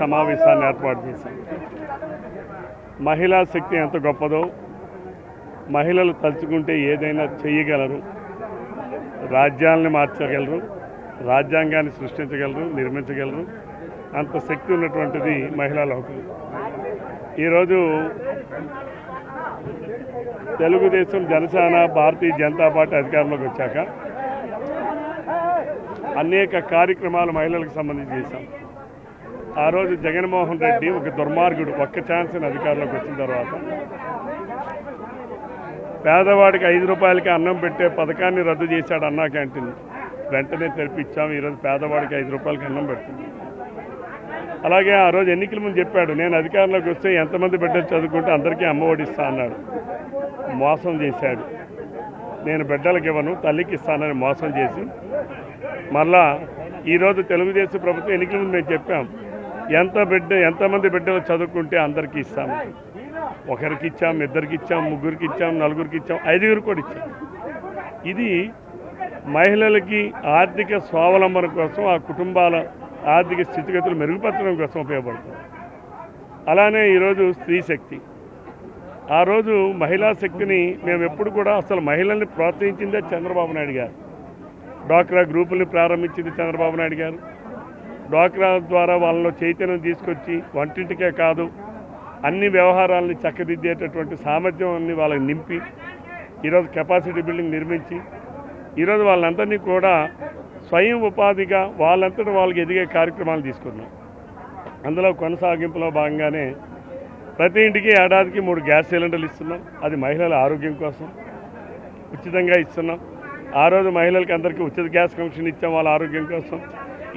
సమావేశాన్ని ఏర్పాటు చేశాం మహిళా శక్తి ఎంత గొప్పదో మహిళలు తలుచుకుంటే ఏదైనా చేయగలరు రాజ్యాలను మార్చగలరు రాజ్యాంగాన్ని సృష్టించగలరు నిర్మించగలరు అంత శక్తి ఉన్నటువంటిది మహిళా లోకం. ఈరోజు తెలుగుదేశం జనసేన భారతీయ జనతా పార్టీ అధికారంలోకి వచ్చాక అనేక కార్యక్రమాలు మహిళలకు సంబంధించి చేశాం. ఆ రోజు జగన్మోహన్ రెడ్డి ఒక దుర్మార్గుడు ఒక్క ఛాన్స్ అధికారంలోకి వచ్చిన తర్వాత పేదవాడికి ఐదు రూపాయలకి అన్నం పెట్టే పథకాన్ని రద్దు చేశాడు అన్నా క్యాంటీన్ వెంటనే తెరిపించాం ఈరోజు పేదవాడికి ఐదు రూపాయలకి అన్నం పెడుతుంది అలాగే ఆ రోజు ఎన్నికల ముందు చెప్పాడు నేను అధికారంలోకి వస్తే ఎంతమంది బిడ్డలు చదువుకుంటే అందరికీ అమ్మ ఒడిస్తా అన్నాడు. మోసం చేశాడు. నేను బిడ్డలకు ఇవ్వను తల్లికి ఇస్తానని మోసం చేసి మళ్ళా ఈరోజు తెలుగుదేశం ప్రభుత్వం ఎన్నికల ముందు మేము చెప్పాం ఎంత బిడ్డ ఎంతమంది బిడ్డలు చదువుకుంటే అందరికీ ఇస్తాము. ఒకరికి ఇచ్చాం ఇద్దరికి ఇచ్చాం ముగ్గురికి ఇచ్చాం నలుగురికి ఇచ్చాం ఐదుగురు కూడా ఇచ్చాం. ఇది మహిళలకి ఆర్థిక స్వావలంబన కోసం ఆ కుటుంబాల ఆర్థిక స్థితిగతులు మెరుగుపరచడం కోసం ఉపయోగపడుతుంది. అలానే ఈరోజు స్త్రీ శక్తి. ఆ రోజు మహిళా శక్తిని మేము ఎప్పుడు కూడా అసలు మహిళల్ని ప్రోత్సహించిందే చంద్రబాబు నాయుడు గారు. డ్వాక్రా గ్రూపుల్ని ప్రారంభించింది చంద్రబాబు నాయుడు గారు. డ్వాక్రా ద్వారా వాళ్ళలో చైతన్యం తీసుకొచ్చి వంటింటికే కాదు అన్ని వ్యవహారాలని చక్కదిద్దేటటువంటి సామర్థ్యాన్ని వాళ్ళకి నింపి ఈరోజు కెపాసిటీ బిల్డింగ్ నిర్మించి ఈరోజు వాళ్ళందరినీ కూడా స్వయం ఉపాధిగా వాళ్ళంతటా వాళ్ళకి ఎదిగే కార్యక్రమాలు తీసుకున్నాం. అందులో కొనసాగింపులో భాగంగానే ప్రతి ఇంటికి ఏడాదికి మూడు గ్యాస్ సిలిండర్లు ఇస్తున్నాం. అది మహిళల ఆరోగ్యం కోసం ఉచితంగా ఇస్తున్నాం. ఆ రోజు మహిళలకి అందరికీ ఉచిత గ్యాస్ కనెక్షన్ ఇచ్చాం వాళ్ళ ఆరోగ్యం కోసం.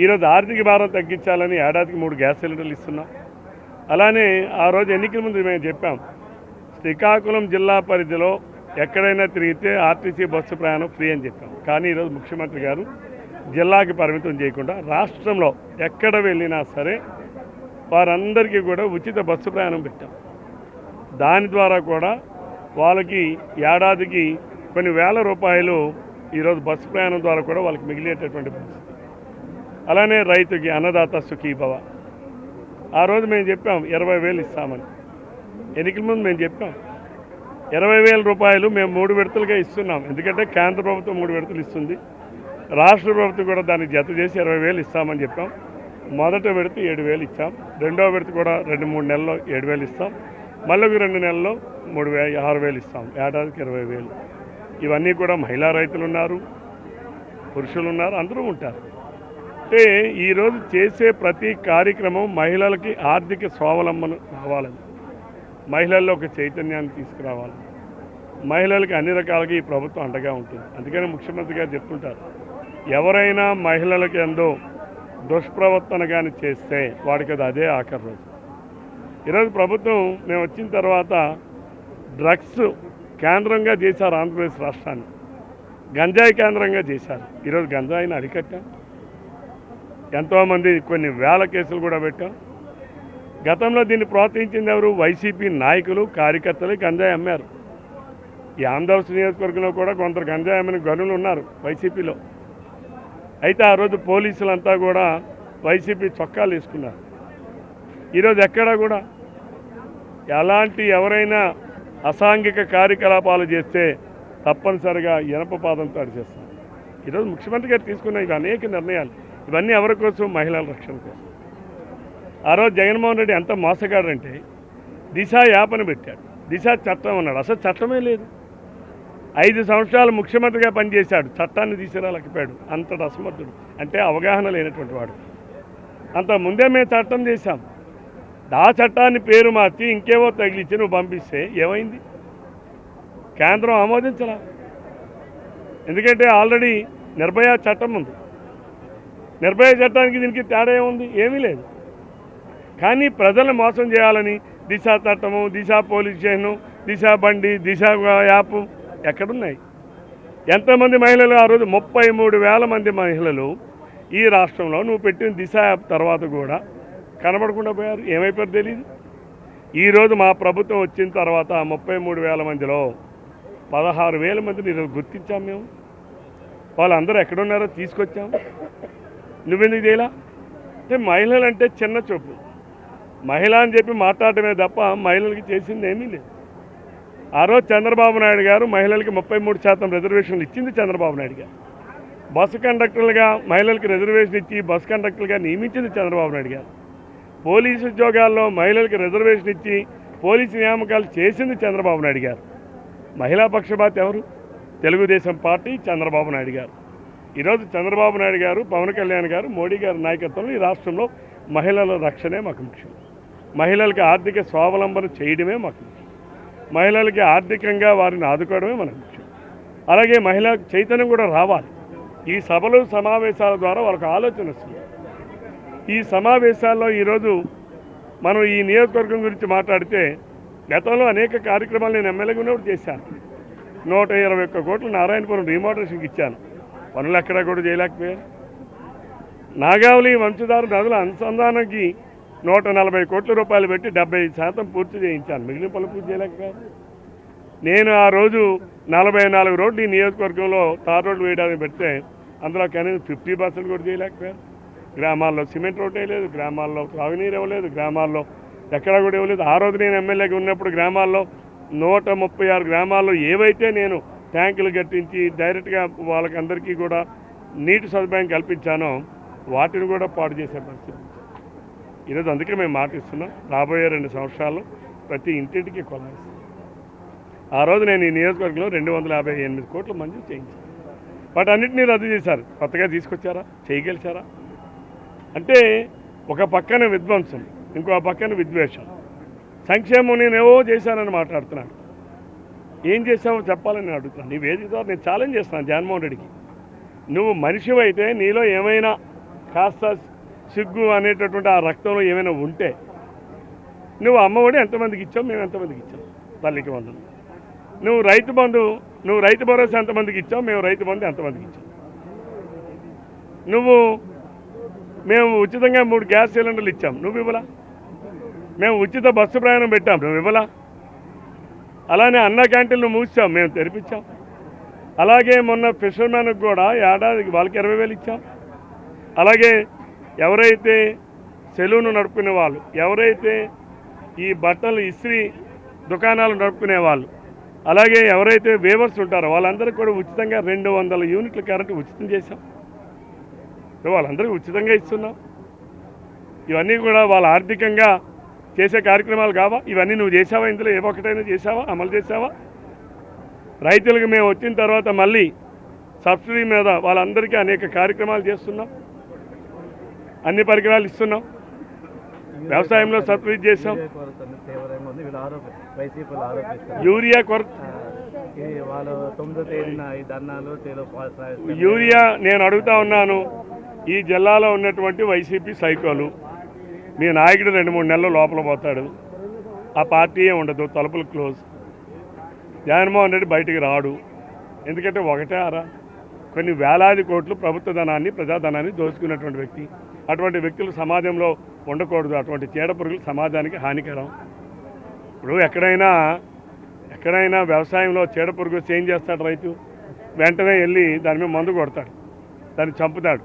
ఈరోజు ఆర్థిక భారం తగ్గించాలని ఏడాదికి మూడు గ్యాస్ సిలిండర్లు ఇస్తున్నాం. అలానే ఆ రోజు ఎన్నికల ముందు మేము చెప్పాం శ్రీకాకుళం జిల్లా పరిధిలో ఎక్కడైనా తిరిగితే ఆర్టీసీ బస్సు ప్రయాణం ఫ్రీ అని చెప్పాం. కానీ ఈరోజు ముఖ్యమంత్రి గారు జిల్లాకి పరిమితం చేయకుండా రాష్ట్రంలో ఎక్కడ వెళ్ళినా సరే వారందరికీ కూడా ఉచిత బస్సు ప్రయాణం పెట్టాం. దాని ద్వారా కూడా వాళ్ళకి ఏడాదికి కొన్ని వేల రూపాయలు ఈరోజు బస్సు ప్రయాణం ద్వారా కూడా వాళ్ళకి మిగిలేటటువంటి పరిస్థితి. అలానే రైతుకి అన్నదాత సుఖీభవ ఆ రోజు మేము చెప్పాం ఇరవై వేలు ఇస్తామని. ఎన్నికల ముందు మేము చెప్పాం ఇరవై వేల రూపాయలు మేము మూడు విడతలుగా ఇస్తున్నాం. ఎందుకంటే కేంద్ర ప్రభుత్వం మూడు విడతలు ఇస్తుంది. రాష్ట్ర ప్రభుత్వం కూడా దాన్ని జత చేసి ఇరవై వేలు ఇస్తామని చెప్పాం. మొదట విడత ఏడు వేలు ఇచ్చాం. రెండో విడత కూడా రెండు మూడు నెలల్లో ఏడు వేలు ఇస్తాం. మళ్ళీ రెండు నెలల్లో మూడు వే ఆరు వేలు ఇస్తాం. ఏడాదికి ఇరవై వేలు. ఇవన్నీ కూడా మహిళా రైతులు ఉన్నారు పురుషులు ఉన్నారు అందరూ ఉంటారు. అంటే ఈరోజు చేసే ప్రతి కార్యక్రమం మహిళలకి ఆర్థిక స్వావలంబన కావాలని మహిళల్లో ఒక చైతన్యాన్ని తీసుకురావాలి. మహిళలకి అన్ని రకాలుగా ఈ ప్రభుత్వం అండగా ఉంటుంది. అందుకని ముఖ్యమంత్రి గారు చెప్తుంటారు ఎవరైనా మహిళలకి ఎందో దుష్ప్రవర్తన కానీ చేస్తే వాడికి అది అదే ఆఖరి రోజు. ఈరోజు ప్రభుత్వం మేము వచ్చిన తర్వాత డ్రగ్స్ కేంద్రంగా చేశారు ఆంధ్రప్రదేశ్ రాష్ట్రాన్ని. గంజాయి కేంద్రంగా చేశారు. ఈరోజు గంజాయిని అరికట్టాం. ఎంతోమంది కొన్ని వేల కేసులు కూడా పెట్టాం. గతంలో దీన్ని ప్రోత్సహించింది ఎవరు? వైసీపీ నాయకులు కార్యకర్తలు గంజాయి అమ్మారు. ఈ ఆంధ్రప్రదేశ్ నియోజకవర్గంలో కూడా కొందరు గంజాయి అమ్మిన గనులు ఉన్నారు వైసీపీలో. అయితే ఆ రోజు పోలీసులంతా కూడా వైసీపీ చొక్కాలు వేసుకున్నారు. ఈరోజు ఎక్కడా కూడా? ఎలాంటి ఎవరైనా అసాంఘిక కార్యకలాపాలు చేస్తే తప్పనిసరిగా ఇనప పాదంతో అడిచేస్తాం ఈరోజు ముఖ్యమంత్రి గారు తీసుకున్న ఇవి అనేక నిర్ణయాలు. ఇవన్నీ ఎవరి కోసం? మహిళల రక్షణ కోసం. ఆ రోజు జగన్మోహన్ రెడ్డి ఎంత మోసగాడంటే దిశ యాపన పెట్టాడు. దిశ చట్టం అన్నాడు. అసలు చట్టమే లేదు. ఐదు సంవత్సరాలు ముఖ్యమంత్రిగా పనిచేశాడు. చట్టాన్ని తీసుకురాలేకపోయాడు. అంతటి అసమర్థుడు అంటే అవగాహన లేనటువంటి వాడు. అంత ముందే మేము చట్టం చేశాం. ఆ చట్టాన్ని పేరు మార్చి ఇంకేవో తగిలిచ్చి నువ్వు పంపిస్తే ఏమైంది? కేంద్రం ఆమోదించలా? ఎందుకంటే ఆల్రెడీ నిర్భయ చట్టం ఉంది. నిర్భయ చట్టానికి దీనికి తేడా ఏముంది? ఏమీ లేదు. కానీ ప్రజలను మోసం చేయాలని దిశ చట్టము దిశ పోలీస్ స్టేషను దిశ బండి దిశ యాప్ ఎక్కడున్నాయి? ఎంతమంది మహిళలు? ఆ రోజు ముప్పై మూడు వేల మంది మహిళలు ఈ రాష్ట్రంలో నువ్వు పెట్టిన దిశ యాప్ తర్వాత కూడా కనబడకుండా పోయారు. ఏమైపోయారు తెలియదు ఈరోజు మా ప్రభుత్వం వచ్చిన తర్వాత ముప్పై మూడు వేల మందిలో పదహారు వేల మందిని ఈరోజు గుర్తించాం మేము. వాళ్ళందరూ ఎక్కడున్నారో తీసుకొచ్చాం. నువ్వెందుకు చేయలా? అంటే మహిళలు అంటే చిన్న చూపు. మహిళ అని చెప్పి మాట్లాడటమే తప్ప మహిళలకి చేసింది ఏమీ లేదు. ఆ రోజు చంద్రబాబు నాయుడు గారు మహిళలకి ముప్పై మూడు శాతం రిజర్వేషన్లు ఇచ్చింది చంద్రబాబు నాయుడు గారు. బస్సు కండక్టర్లుగా మహిళలకు రిజర్వేషన్ ఇచ్చి బస్సు కండక్టర్లుగా నియమించింది చంద్రబాబు నాయుడు గారు. పోలీసు ఉద్యోగాల్లో మహిళలకు రిజర్వేషన్ ఇచ్చి పోలీసు నియామకాలు చేసింది చంద్రబాబు నాయుడు గారు. మహిళా పక్షపాత ఎవరు? తెలుగుదేశం పార్టీ చంద్రబాబు నాయుడు గారు. ఈరోజు చంద్రబాబు నాయుడు గారు పవన్ కళ్యాణ్ గారు మోడీ గారి నాయకత్వంలో ఈ రాష్ట్రంలో మహిళల రక్షణే మాకు ముఖ్యం. మహిళలకి ఆర్థిక స్వావలంబన చేయడమే మాకు ముఖ్యం. మహిళలకి ఆర్థికంగా వారిని ఆదుకోవడమే మనకు ముఖ్యం. అలాగే మహిళా చైతన్యం కూడా రావాలి. ఈ సభలు సమావేశాల ద్వారా వాళ్ళకి ఆలోచన వస్తుంది. ఈ సమావేశాల్లో ఈరోజు మనం ఈ నియోజకవర్గం గురించి మాట్లాడితే గతంలో అనేక కార్యక్రమాలు నేను ఎమ్మెల్యేగా ఉన్నప్పుడు చేశాను. నూట ఇరవై ఒక్క కోట్లు నారాయణపురం రీమోడరేషన్కి ఇచ్చాను. పనులు ఎక్కడా కూడా చేయలేకపోయారు నాగావళి వంశధార నదుల అనుసంధానానికి నూట నలభై కోట్ల రూపాయలు పెట్టి డెబ్బై శాతం పూర్తి చేయించాను. మిగిలిన పనులు పూర్తి చేయలేకపోయారు నేను ఆ రోజు నలభై నాలుగు రోడ్లు ఈ నియోజకవర్గంలో తార్ రోడ్లు వేయడానికి పెడితే అందులో కనీసం ఫిఫ్టీ పర్సెంట్ కూడా చేయలేకపోయారు గ్రామాల్లో సిమెంట్ రోడ్ వేయలేదు గ్రామాల్లో త్రాగునీరు ఇవ్వలేదు గ్రామాల్లో ఎక్కడా కూడా ఇవ్వలేదు. ఆ రోజు నేను ఎమ్మెల్యేగా ఉన్నప్పుడు గ్రామాల్లో నూట ముప్పై ఆరు గ్రామాల్లో ఏవైతే నేను ట్యాంకులు కట్టించి డైరెక్ట్గా వాళ్ళకందరికీ కూడా నీటి సదుపాయం కల్పించానో వాటిని కూడా పాడు చేసే పరిస్థితి ఈరోజు అందుకే మేము మాటిస్తున్నాం. రాబోయే రెండు సంవత్సరాలు ప్రతి ఇంటింటికి కొలాయి ఆ రోజు నేను ఈ నియోజకవర్గంలో రెండు వందల యాభై ఎనిమిది కోట్లు మంజూరు చేయించాను. వాటన్నిటినీ రద్దు చేశారు. కొత్తగా తీసుకొచ్చారా? చేయగలిచారా అంటే ఒక పక్కన విధ్వంసం ఇంకో పక్కన విద్వేషం. సంక్షేమం నేనేవో చేశానని మాట్లాడుతున్నాను ఏం చేసావో చెప్పాలని నేను అడుగుతున్నాను నీ వేదిక ద్వారా నేను ఛాలెంజ్ చేస్తున్నాను జగన్మోహన్ రెడ్డికి. నువ్వు మనిషివైతే నీలో ఏమైనా కాస్త సిగ్గు అనేటటువంటి ఆ రక్తంలో ఏమైనా ఉంటే నువ్వు అమ్మఒడి ఎంతమందికి ఇచ్చావు? మేము ఎంతమందికి ఇచ్చాం? తల్లికి వందలు. నువ్వు రైతు బంధు నువ్వు రైతు భరోసా ఎంతమందికి ఇచ్చావు? మేము రైతు బంధు ఎంతమందికి ఇచ్చాం? నువ్వు మేము ఉచితంగా మూడు గ్యాస్ సిలిండర్లు ఇచ్చాం. నువ్వు ఇవ్వలా? మేము ఉచిత బస్సు ప్రయాణం పెట్టాం. నువ్వు ఇవ్వలా? అలానే అన్న క్యాంటీన్లు మూసాం మేము తెరిపించాం. అలాగే మొన్న ఫిషర్మెన్కి కూడా ఏడాదికి వాళ్ళకి ఇరవై వేలు ఇచ్చాం. అలాగే ఎవరైతే సెలూన్ నడుపుకునే వాళ్ళు ఎవరైతే ఈ బట్టలు ఇస్త్రీ దుకాణాలు నడుపుకునే వాళ్ళు అలాగే ఎవరైతే వేవర్స్ ఉంటారో వాళ్ళందరికీ కూడా ఉచితంగా రెండు వందల యూనిట్ల కరెంటు ఉచితం చేశాం. వాళ్ళందరికీ ఉచితంగా ఇస్తున్నాం. ఇవన్నీ కూడా వాళ్ళ ఆర్థికంగా చేసే కార్యక్రమాలు కావా? ఇవన్నీ నువ్వు చేసావా ఇందులో ఏ ఒక్కటైనా చేసావా అమలు చేసావా రైతులకు మేము వచ్చిన తర్వాత మళ్ళీ సబ్సిడీ మీద వాళ్ళందరికీ అనేక కార్యక్రమాలు చేస్తున్నాం. అన్ని పరికరాలు ఇస్తున్నాం. వ్యవసాయంలో సబ్సిడీ చేసాం యూరియా కొరత యూరియా నేను అడుగుతా ఉన్నాను. ఈ జిల్లాలో ఉన్నటువంటి వైసీపీ సైకోలు మీ నాయకుడు రెండు మూడు నెలలు లోపల పోతాడు. ఆ పార్టీ ఉండదు తలుపులు క్లోజ్. జగన్మోహన్ రెడ్డి బయటికి రాడు. ఎందుకంటే ఒకటే అరా కొన్ని వేలాది కోట్లు ప్రభుత్వ ధనాన్ని ప్రజాధనాన్ని దోచుకున్నటువంటి వ్యక్తి. అటువంటి వ్యక్తులు సమాజంలో ఉండకూడదు. అటువంటి చీడపురుగులు సమాజానికి హానికరం. ఇప్పుడు ఎక్కడైనా ఎక్కడైనా వ్యవసాయంలో చీడ పురుగు చేస్తాడు రైతు వెంటనే వెళ్ళి దాని మీద మందు కొడతాడు. దాన్ని చంపుతాడు.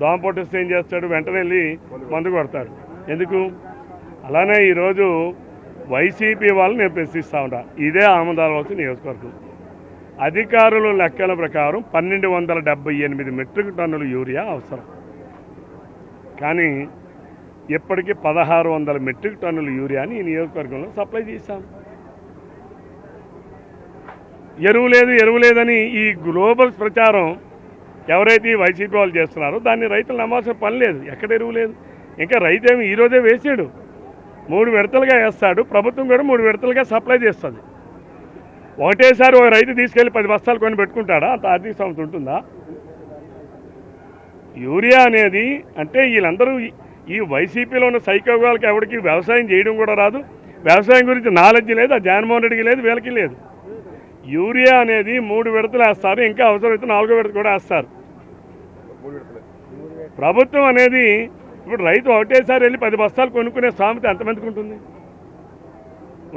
దోమ పొట్టిస్తే ఏం చేస్తాడు వెంటనే వెళ్ళి మందు కొడతాడు. ఎందుకు? అలానే ఈరోజు వైసీపీ వాళ్ళని నేను ప్రశ్నిస్తూ ఉంటా. ఇదే ఆమదాలవలసిన నియోజకవర్గం. అధికారుల లెక్కల ప్రకారం పన్నెండు వందల డెబ్బై ఎనిమిది మెట్రిక్ టన్నుల యూరియా అవసరం. కానీ ఇప్పటికీ పదహారు వందల మెట్రిక్ టన్నుల యూరియాని ఈ నియోజకవర్గంలో సప్లై చేశాం. ఎరువు లేదు ఎరువు లేదని ఈ గ్లోబల్ ప్రచారం ఎవరైతే ఈ వైసీపీ వాళ్ళు చేస్తున్నారో దాన్ని రైతులు నమ్మాల్సిన పని లేదు. ఎక్కడ ఎరువు లేదు? ఇంకా రైతు ఏమి ఈరోజే వేసాడు. మూడు విడతలుగా వేస్తాడు. ప్రభుత్వం కూడా మూడు విడతలుగా సప్లై చేస్తుంది. ఒకటేసారి ఒక రైతు తీసుకెళ్ళి పది బస్తాలు కొని పెట్టుకుంటాడా? అంత ఆర్థిక సంస్థ ఉంటుందా? యూరియా అనేది అంటే వీళ్ళందరూ ఈ- ఈ వైసీపీలో ఉన్న సైకోగాలకి ఎవరికి వ్యవసాయం చేయడం కూడా రాదు. వ్యవసాయం గురించి నాలెడ్జ్ లేదు ఆ జగన్మోహన్ రెడ్డికి లేదు వీళ్ళకి లేదు. యూరియా అనేది మూడు విడతలు వేస్తారు ఇంకా అవసరమైతే నాలుగో విడత కూడా వేస్తారు. ప్రభుత్వం అనేది ఇప్పుడు రైతు ఒకటేసారి వెళ్ళి పది బస్తాలు కొనుక్కునే సామెత ఎంతమందికి ఉంటుంది?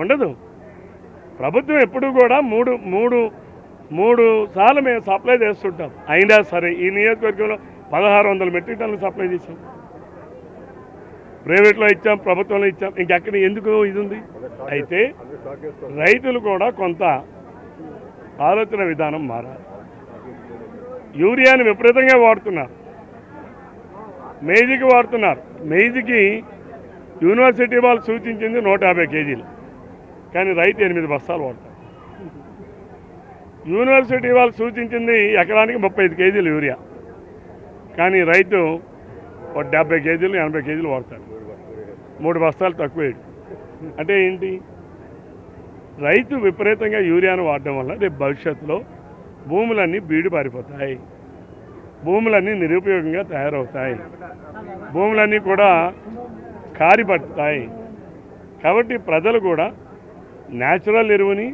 ఉండదు. ప్రభుత్వం ఎప్పుడు కూడా మూడు మూడు మూడు సార్లు మేము సప్లై చేస్తుంటాం. అయినా సరే ఈ నియోజకవర్గంలో పదహారు వందల మెట్రిక్ టన్నులు సప్లై చేసాం ప్రైవేట్లో ఇచ్చాం ప్రభుత్వంలో ఇచ్చాం. ఇంకెక్కడ ఎందుకు ఇది ఉంది అయితే రైతులు కూడా కొంత ఆలోచన విధానం మారాలి. యూరియాని విపరీతంగా వాడుతున్నారు. మేజికి వాడుతున్నారు. మేజికి యూనివర్సిటీ వాళ్ళు సూచించింది నూట యాభై కేజీలు. కానీ రైతు ఎనిమిది బస్తాలు వాడతారు యూనివర్సిటీ వాళ్ళు సూచించింది ఎకరానికి ముప్పై ఐదు కేజీలు యూరియా. కానీ రైతు ఒక డెబ్బై కేజీలు ఎనభై కేజీలు వాడతాడు. మూడు బస్తాలు తక్కువ అంటే ఏంటి? రైతు విపరీతంగా యూరియాను వాడడం వల్ల రేపు భవిష్యత్తులో భూములన్నీ బీడు పారిపోతాయి భూములన్నీ నిరుపయోగంగా తయారవుతాయి. భూములన్నీ కూడా కారిపడతాయి. కాబట్టి ప్రజలు కూడా న్యాచురల్ ఎరువుని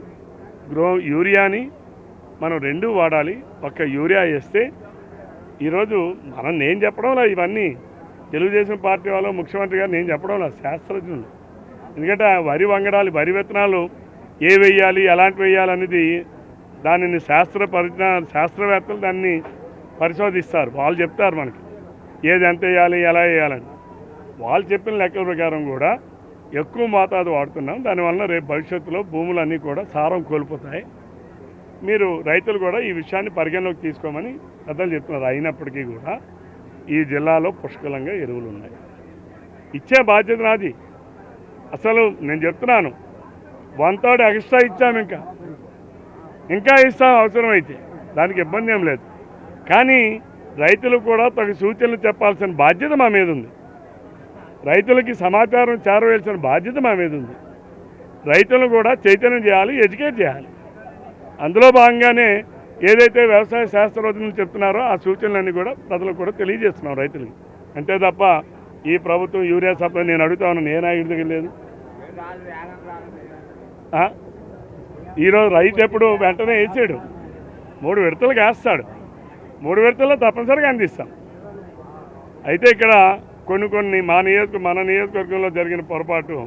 గ్రో యూరియాని మనం రెండూ వాడాలి. ఒక్క యూరియా వేస్తే ఈరోజు మనం నేను చెప్పడంలో ఇవన్నీ తెలుగుదేశం పార్టీ వాళ్ళు ముఖ్యమంత్రి గారు నేను చెప్పడంలో శాస్త్రజ్ఞులు. ఎందుకంటే వరి వంగడాలు వరి విత్తనాలు ఏ వేయాలి ఎలాంటి వేయాలి అనేది దానిని శాస్త్ర పరిజ్ఞా శాస్త్రవేత్తలు దాన్ని పరిశోధిస్తారు. వాళ్ళు చెప్తారు మనకి. ఏది ఎంత వేయాలి ఎలా వేయాలని. వాళ్ళు చెప్పిన లెక్కల ప్రకారం కూడా ఎక్కువ మోతాదు వాడుతున్నాం. దానివల్ల రేపు భవిష్యత్తులో భూములన్నీ కూడా సారం కోల్పోతాయి. మీరు రైతులు కూడా ఈ విషయాన్ని పరిగణలోకి తీసుకోమని పెద్దలు చెప్తున్నారు. అయినప్పటికీ కూడా ఈ జిల్లాలో పుష్కలంగా ఎరువులు ఉన్నాయి. ఇచ్చే బాధ్యత నాది. అసలు నేను చెప్తున్నాను. వన్ థర్డ్ ఎక్స్ట్రా ఇచ్చాము ఇంకా. ఇంకా ఇస్తాం అవసరమైతే. దానికి ఇబ్బంది ఏం లేదు. కానీ రైతులు కూడా తగు సూచనలు చెప్పాల్సిన బాధ్యత మా మీద ఉంది. రైతులకి సమాచారం చేరవేయాల్సిన బాధ్యత మా మీద ఉంది. రైతులను కూడా చైతన్యం చేయాలి ఎడ్యుకేట్ చేయాలి. అందులో భాగంగానే ఏదైతే వ్యవసాయ శాస్త్రవేత్తలు చెప్తున్నారో ఆ సూచనలన్నీ కూడా ప్రజలకు కూడా తెలియజేస్తున్నాం రైతులకి. అంతే తప్ప ఈ ప్రభుత్వం యూరియా సప్లై నేను అడుగుతా ఉన్నాను ఏ నాయకుడి దగ్గర లేదు. ఈరోజు రైతు ఎప్పుడు వెంటనే వేసాడు మూడు విడతలకు వేస్తాడు మూడు విడతల్లో తప్పనిసరిగా అందిస్తాం. అయితే ఇక్కడ కొన్ని కొన్ని మా నియోజక మన నియోజకవర్గంలో జరిగిన పొరపాటు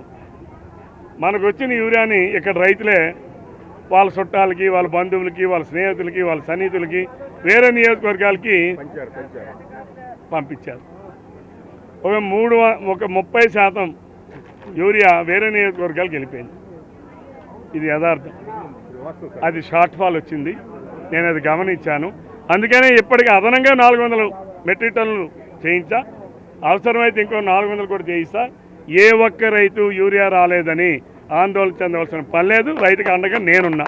మనకు వచ్చిన యూరియాని ఇక్కడ రైతులే వాళ్ళ చుట్టాలకి వాళ్ళ బంధువులకి వాళ్ళ స్నేహితులకి వాళ్ళ సన్నిహితులకి వేరే నియోజకవర్గాలకి పంపించారు. ఒక మూడు ఒక ముప్పై శాతం యూరియా వేరే నియోజకవర్గాలకు వెళ్ళిపోయింది. ఇది యథార్థం. అది షార్ట్ ఫాల్ వచ్చింది. నేను అది గమనించాను. అందుకనే ఇప్పటికి అదనంగా నాలుగు వందలు మెట్రిక్ టన్నులు చేయించా. అవసరమైతే ఇంకో నాలుగు వందలు కూడా చేయిస్తా. ఏ ఒక్క రైతు యూరియా రాలేదని ఆందోళన చెందవలసిన పని లేదు. రైతుకి అండగా నేనున్నా.